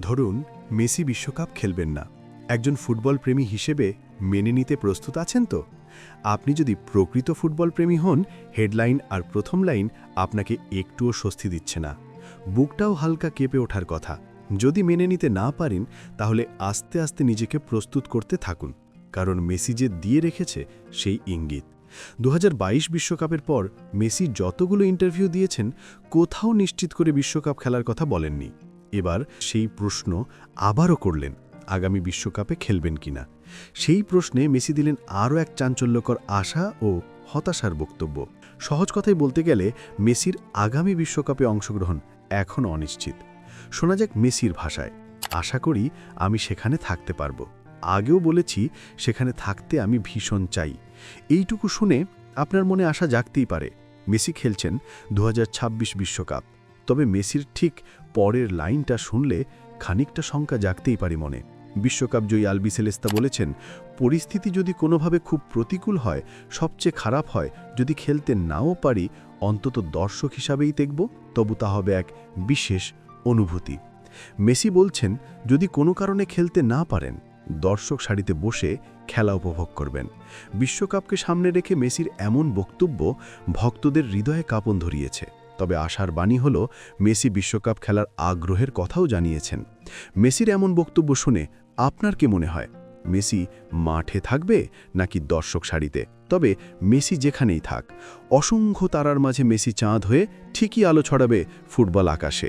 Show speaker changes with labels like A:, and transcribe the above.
A: ধরুন, মেসি বিশ্বকাপ খেলবেন না। একজন ফুটবল প্রেমী হিসেবে মেনে নিতে প্রস্তুত আছেন তো? আপনি যদি প্রকৃত ফুটবল প্রেমী হন, হেডলাইন আর প্রথম লাইন আপনাকে একটুও স্বস্তি দিচ্ছে না। বুকটাও হালকা কেঁপে ওঠার কথা। যদি মেনে নিতে না পারেন, তাহলে আস্তে আস্তে নিজেকে প্রস্তুত করতে থাকুন। কারণ মেসি যে দিয়ে রেখেছে, সেই ইঙ্গিত। দু বিশ্বকাপের পর মেসি যতগুলো ইন্টারভিউ দিয়েছেন, কোথাও নিশ্চিত করে বিশ্বকাপ খেলার কথা বলেননি। এবার সেই প্রশ্ন আবারও করলেন, আগামী বিশ্বকাপে খেলবেন কিনা। সেই প্রশ্নে মেসি দিলেন আরও এক চাঞ্চল্যকর আশা ও হতাশার বক্তব্য। সহজ কথায় বলতে গেলে, মেসির আগামী বিশ্বকাপে অংশগ্রহণ এখনও অনিশ্চিত। শোনা যাক মেসির ভাষায়। আশা করি আমি সেখানে থাকতে পারব। আগেও বলেছি, সেখানে থাকতে আমি ভীষণ চাই। এইটুকু শুনে আপনার মনে আশা জাগতেই পারে। মেসি খেলছেন দু বিশ্বকাপ। তবে মেসির ঠিক পরের লাইনটা শুনলে খানিকটা শঙ্কা জাগতেই পারি মনে। বিশ্বকাপ জয়ী আলবি সেলেস্তা বলেছেন, পরিস্থিতি যদি কোনোভাবে খুব প্রতিকূল হয়, সবচেয়ে খারাপ হয়, যদি খেলতে নাও পারি, অন্তত দর্শক হিসাবেই দেখব, তবু তা হবে এক বিশেষ অনুভূতি। মেসি বলছেন, যদি কোনো কারণে খেলতে না পারেন, দর্শক সারিতে বসে খেলা উপভোগ করবেন। বিশ্বকাপকে সামনে রেখে মেসির এমন বক্তব্য ভক্তদের হৃদয়ে কাঁপন ধরিয়েছে। তবে আশার বাণী হল, মেসি বিশ্বকাপ খেলার আগ্রহের কথাও জানিয়েছেন। মেসির এমন বক্তব্য শুনে আপনার কি মনে হয়, মেসি মাঠে থাকবে নাকি দর্শক সারিতে? তবে মেসি যেখানেই থাক, অসংখ্য তারার মাঝে মেসি চাঁদ হয়ে ঠিকই আলো ছড়াবে ফুটবল আকাশে।